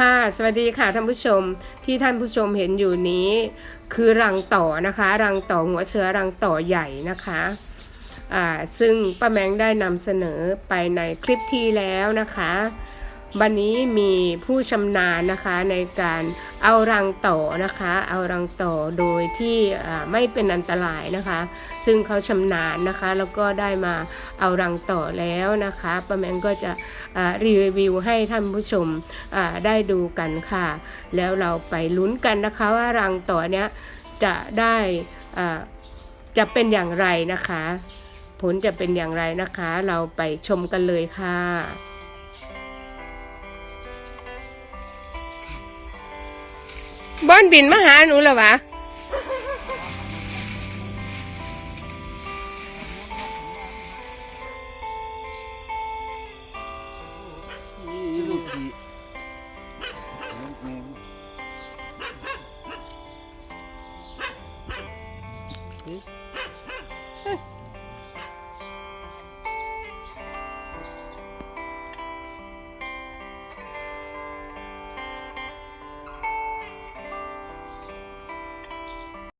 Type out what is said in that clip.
ค่ะ สวัสดีค่ะท่านผู้ชมที่ท่านผู้ชมเห็นอยู่นี้ คือรังต่อนะคะ รังต่อหัวเชื้อรังต่อใหญ่นะคะซึ่งป้าแมงได้นำเสนอไปในคลิปที่แล้วนะคะ วันนี้มีผู้ชำนาญนะคะในการเอารังต่อนะคะ เอารังต่อโดยที่ไม่เป็นอันตรายนะคะ ซึ่งเขาชำนาญนะคะ แล้วก็ได้มาเอารังต่อแล้วนะคะป้าแมงก็จะรีวิวให้ท่านผู้ชมได้ดูกันค่ะ แล้วเราไปลุ้นกันนะคะว่ารังต่อเนี้ยจะได้อ่าจะเป็นอย่างไรนะคะ ผลจะเป็นอย่างไรนะคะ เราไปชมกันเลยค่ะ บอนบินมาหาหนูเหรอวะนี่ลูกดีแม่งเอ๊ะ